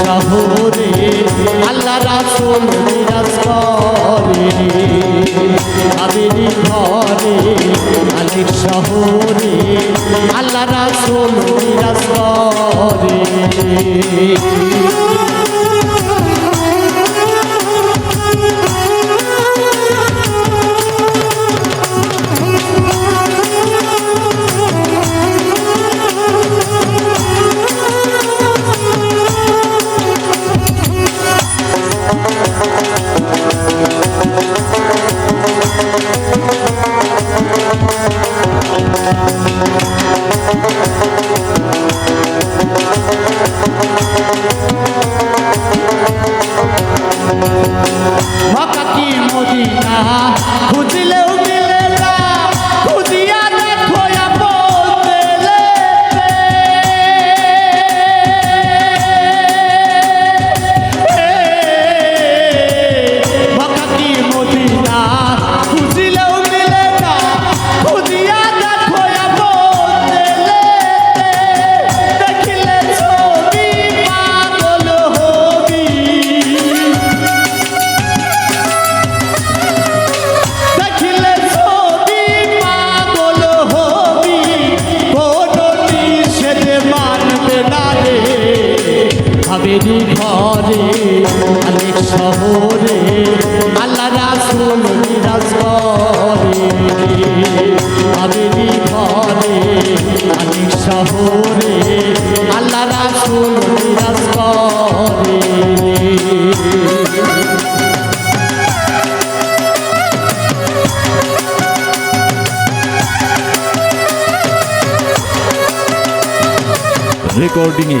শহরে আল্লাহ রাসুল বিরাজ করে। আবেরি ঘরে আলির শহরে আল্লাহ রাসুল বিরাজ করে। হাবেরি ঘরে অনেক শহরে আল্লাহ রাসুল বিরাজ করে। হাবেরি ঘরে অনেক শহরে আল্লাহ রাসুল বিরাজ করে। রেকর্ডিংয়ে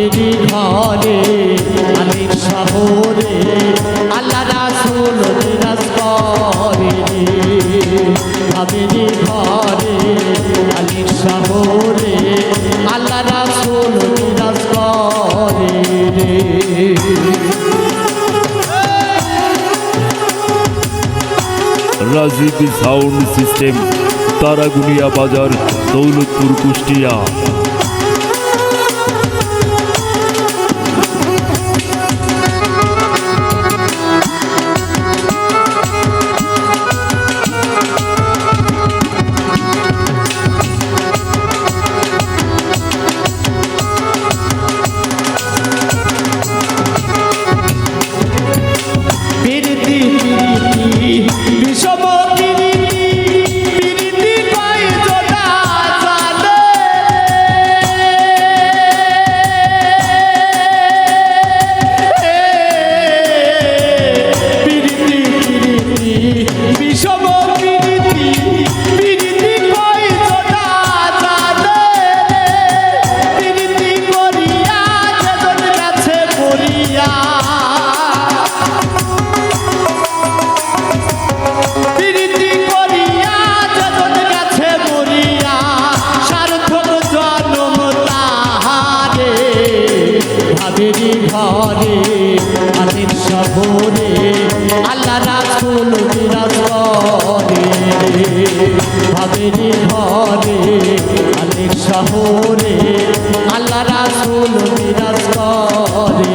হাবেরি ঘরে, আলির শহরে আল্লাহ রাসুল বিরাজ করে। হাবেরি ঘরে, আলির শহরে আল্লাহ রাসুল বিরাজ করে রাজীব সাউন্ড সিস্টেম তারাগুনিয়া বাজার, দৌলতপুর, কুষ্টিয়া। ভাবেরি ঘরে আলির শহরে, আল্লাহ রাসুল বিরাজ করে। ভাবেরি ঘরে আলির শহরে, আল্লাহ রাসুল বিরাজ করে।